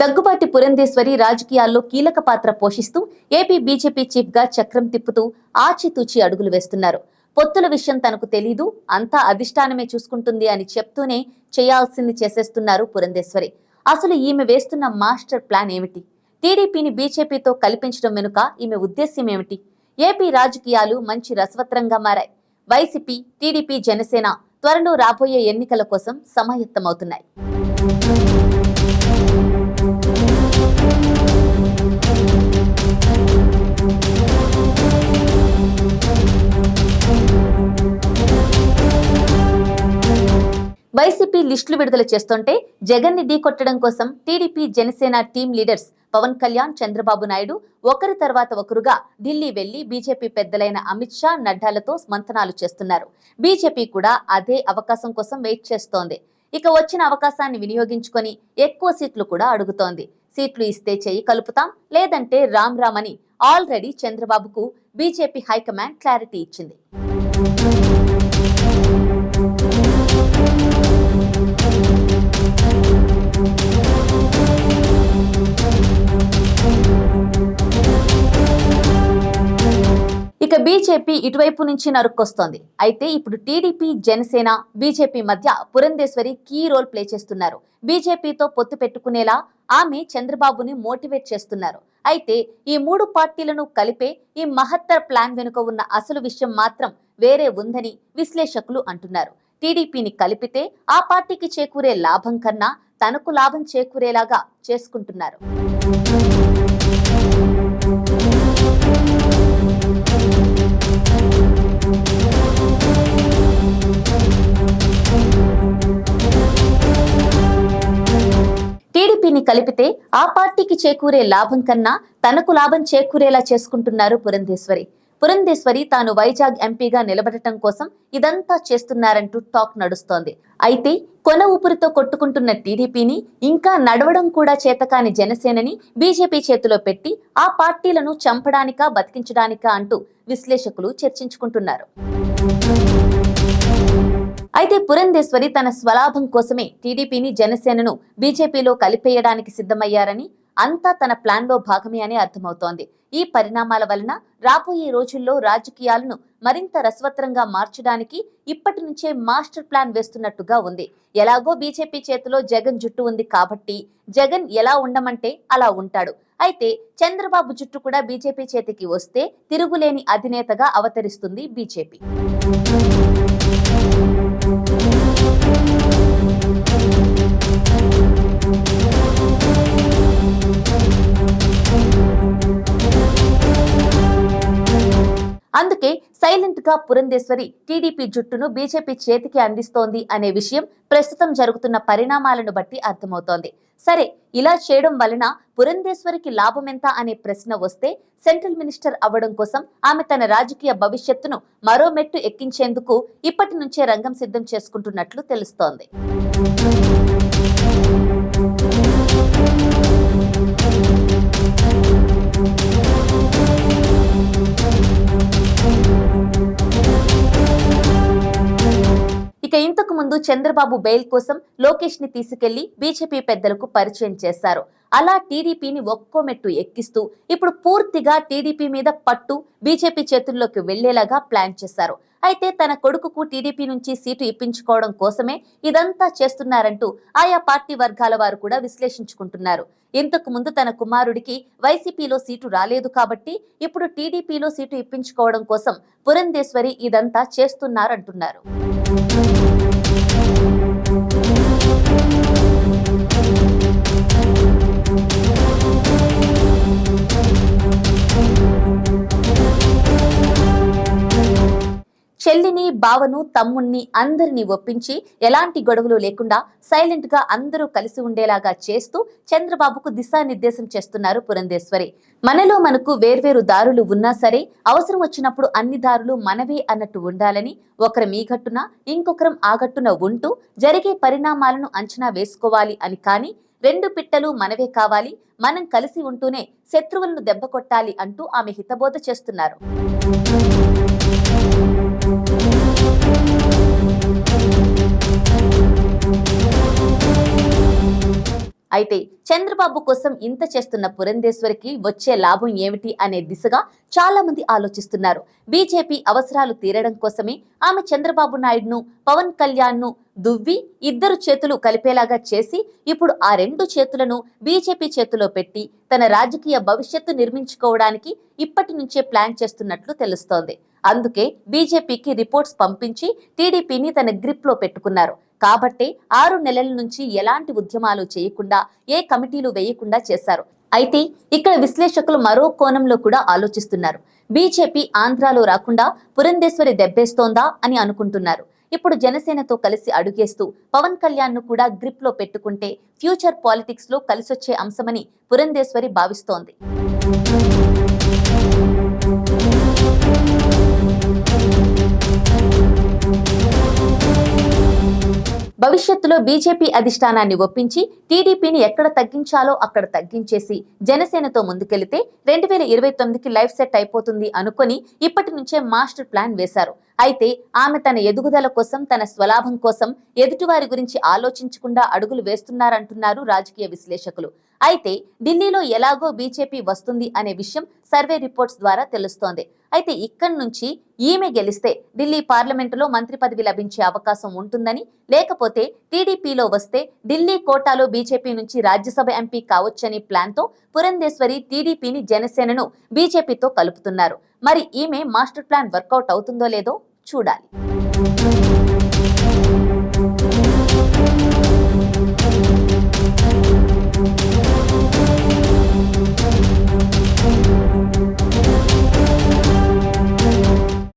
దగ్గుబాటి పురంధేశ్వరి రాజకీయాల్లో కీలక పాత్ర పోషిస్తూ ఏపీ బీజేపీ చీఫ్గా చక్రం తిప్పుతూ ఆచితూచి అడుగులు వేస్తున్నారు. పొత్తుల విషయం తనకు తెలీదు అంతా అధిష్టానమే చూసుకుంటుంది అని చెప్తూనే చేయాల్సింది చేసేస్తున్నారు పురంధేశ్వరి. అసలు ఈమె వేస్తున్న మాస్టర్ ప్లాన్ ఏమిటి? టీడీపీని బీజేపీతో కల్పించడం వెనుక ఈమె ఉద్దేశ్యం ఏమిటి? ఏపీ రాజకీయాలు మంచి రసవత్రంగా మారాయి. వైసీపీ టీడీపీ జనసేన త్వరలో రాబోయే ఎన్నికల కోసం సమాయత్తమవుతున్నాయి. వైసీపీ లిస్టులు విడుదల చేస్తుంటే జగన్ని ఢీకొట్టడం కోసం TDP Janasena team leaders Pawan Kalyan Chandrababu Naidu ఒకరి తర్వాత ఒకరుగా ఢిల్లీ వెళ్ళి బీజేపీ పెద్దలైన అమిత్ షా నడ్డాలతో మంతనాలు చేస్తున్నారు. బీజేపీ కూడా అదే అవకాశం కోసం వెయిట్ చేస్తోంది. ఇక వచ్చిన అవకాశాన్ని వినియోగించుకొని ఎక్కువ సీట్లు కూడా అడుగుతోంది. సీట్లు ఇస్తే చేయి కలుపుతాం లేదంటే రామ్ రామ్ అని ఆల్రెడీ చంద్రబాబుకు బీజేపీ హైకమాండ్ క్లారిటీ ఇచ్చింది. బీజేపీ ఇటువైపు నుంచి నరుక్కొస్తోంది. అయితే ఇప్పుడు టీడీపీ జనసేన బీజేపీ మధ్య పురంధేశ్వరి కీ రోల్ ప్లే చేస్తున్నారు. బీజేపీతో పొత్తు పెట్టుకునేలా ఆమె చంద్రబాబుని మోటివేట్ చేస్తున్నారు. అయితే ఈ మూడు పార్టీలను కలిపే ఈ మహత్తర ప్లాన్ వెనుక ఉన్న అసలు విషయం మాత్రం వేరే ఉందని విశ్లేషకులు అంటున్నారు. టీడీపీని కలిపితే ఆ పార్టీకి చేకూరే లాభం కన్నా తనకు లాభం చేకూరేలాగా చేసుకుంటున్నారు. కలిపితే ఆ పార్టీకి చేకూరే లాభం కన్నా తనకు లాభం చేకూరేలా చేసుకుంటున్నారు పురంధేశ్వరి. పురంధేశ్వరి తాను వైజాగ్ ఎంపీగా నిలబడటం కోసం ఇదంతా చేస్తున్నారంటూ టాక్ నడుస్తోంది. అయితే కొన ఊపిరితో కొట్టుకుంటున్న టీడీపీని ఇంకా నడవడం కూడా చేతకాని జనసేనని బీజేపీ చేతిలో పెట్టి ఆ పార్టీలను చంపడానికా బతికించడానికా అంటూ విశ్లేషకులు చర్చించుకుంటున్నారు. అయితే పురంధేశ్వరి తన స్వలాభం కోసమే టీడీపీని జనసేనను బీజేపీలో కలిపేయడానికి సిద్ధమయ్యారని అంతా తన ప్లాన్లో భాగమే అని అర్థమవుతోంది. ఈ పరిణామాల వలన రాబోయే రోజుల్లో రాజకీయాలను మరింత రసవత్రంగా మార్చడానికి ఇప్పటి నుంచే మాస్టర్ ప్లాన్ వేస్తున్నట్టుగా ఉంది. ఎలాగో బీజేపీ చేతిలో జగన్ జుట్టు ఉంది కాబట్టి జగన్ ఎలా ఉండమంటే అలా ఉంటాడు. అయితే చంద్రబాబు జుట్టు కూడా బీజేపీ చేతికి వస్తే తిరుగులేని అధినేతగా అవతరిస్తుంది బీజేపీ. సైలెంట్గా పురంధేశ్వరి టీడీపీ జుట్టును బీజేపీ చేతికి అందిస్తోంది అనే విషయం ప్రస్తుతం జరుగుతున్న పరిణామాలను బట్టి అర్థమవుతోంది. సరే ఇలా చేయడం వలన పురంధేశ్వరికి లాభం ఎంత అనే ప్రశ్న వస్తే సెంట్రల్ మినిస్టర్ అవ్వడం కోసం ఆమె తన రాజకీయ భవిష్యత్తును మరో మెట్టు ఎక్కించేందుకు ఇప్పటి నుంచే రంగం సిద్ధం చేసుకుంటున్నట్లు తెలుస్తోంది. ముందు చంద్రబాబు బెయిల్ కోసం లోకేష్ని తీసుకెళ్ళి బీజేపీ పెద్దలకు పరిచయం చేశారు. అలా టీడీపీని ఒక్కో మెట్టు ఎక్కిస్తూ ఇప్పుడు పూర్తిగా టీడీపీ మీద పట్టు బీజేపీ చేతుల్లోకి వెళ్ళేలాగా ప్లాన్ చేశారు. అయితే తన కొడుకుకు టీడీపీ నుంచి సీటు ఇప్పించుకోవడం కోసమే ఇదంతా చేస్తున్నారంటూ ఆయా పార్టీ వర్గాల వారు కూడా విశ్లేషించుకుంటున్నారు. ఇంతకు ముందు తన కుమారుడికి వైసీపీలో సీటు రాలేదు కాబట్టి ఇప్పుడు టీడీపీలో సీటు ఇప్పించుకోవడం కోసం పురంధేశ్వరి ఇదంతా చేస్తున్నారంటున్నారు. చెల్లిని బావను తమ్ముణ్ణి అందరినీ ఒప్పించి ఎలాంటి గొడవలు లేకుండా సైలెంట్గా అందరూ కలిసి ఉండేలాగా చేస్తూ చంద్రబాబుకు దిశానిర్దేశం చేస్తున్నారు పురంధేశ్వరి. మనలో మనకు వేర్వేరు దారులు ఉన్నా సరే అవసరం వచ్చినప్పుడు అన్ని దారులు మనవే అన్నట్టు ఉండాలని ఒకరం ఈ గట్టున ఇంకొకరం ఆ గట్టున ఉంటూ జరిగే పరిణామాలను అంచనా వేసుకోవాలి అని కానీ రెండు పిట్టలు మనవే కావాలి మనం కలిసి ఉంటూనే శత్రువులను దెబ్బ కొట్టాలి అంటూ ఆమె హితబోధ చేస్తున్నారు. అయితే చంద్రబాబు కోసం ఇంత చేస్తున్న పురంధేశ్వరికి వచ్చే లాభం ఏమిటి అనే దిశగా చాలా మంది ఆలోచిస్తున్నారు. బీజేపీ అవసరాలు తీరడం కోసమే ఆమె చంద్రబాబు నాయుడును పవన్ కళ్యాణ్ను దువ్వి ఇద్దరు చేతులు కలిపేలాగా చేసి ఇప్పుడు ఆ రెండు చేతులను బీజేపీ చేతిలో పెట్టి తన రాజకీయ భవిష్యత్తు నిర్మించుకోవడానికి ఇప్పటి నుంచే ప్లాన్ చేస్తున్నట్లు తెలుస్తోంది. అందుకే బీజేపీకి రిపోర్ట్స్ పంపించి టీడీపీని తన గ్రిప్లో పెట్టుకున్నారు. కాబట్టే ఆరు నెలల నుంచి ఎలాంటి ఉద్యమాలు చేయకుండా ఏ కమిటీలు వేయకుండా చేశారు. అయితే ఇక్కడ విశ్లేషకులు మరో కోణంలో కూడా ఆలోచిస్తున్నారు. బీజేపీ ఆంధ్రాలో రాకుండా పురంధేశ్వరి దెబ్బేస్తోందా అని అనుకుంటున్నారు. ఇప్పుడు జనసేనతో కలిసి అడుగేస్తూ పవన్ కళ్యాణ్ను కూడా గ్రిప్లో పెట్టుకుంటే ఫ్యూచర్ పాలిటిక్స్లో కలిసొచ్చే అంశమని పురంధేశ్వరి భావిస్తోంది. భవిష్యత్తులో బీజేపీ అధిష్టానాన్ని ఒప్పించి టీడీపీని ఎక్కడ తగ్గించాలో అక్కడ తగ్గించేసి జనసేనతో ముందుకెళితే రెండు వేల ఇరవై తొమ్మిదికి లైఫ్ సెట్ అయిపోతుంది అనుకొని ఇప్పటి నుంచే మాస్టర్ ప్లాన్ వేశారు. అయితే ఆమె తన ఎదుగుదల కోసం తన స్వలాభం కోసం ఎదుటివారి గురించి ఆలోచించకుండా అడుగులు వేస్తున్నారంటున్నారు రాజకీయ విశ్లేషకులు. అయితే ఢిల్లీలో ఎలాగో బీజేపీ వస్తుంది అనే విషయం సర్వే రిపోర్ట్స్ ద్వారా తెలుస్తోంది. అయితే ఇక్కడి నుంచి ఈమె గెలిస్తే ఢిల్లీ పార్లమెంటులో మంత్రి పదవి లభించే అవకాశం ఉంటుందని లేకపోతే టీడీపీలో వస్తే ఢిల్లీ కోటాలో బీజేపీ నుంచి రాజ్యసభ ఎంపీ కావచ్చని ప్లాన్తో పురంధేశ్వరి టీడీపీని జనసేనను బీజేపీతో కలుపుతున్నారు. మరి ఈమె మాస్టర్ ప్లాన్ వర్కౌట్ అవుతుందో లేదో చూడాలి.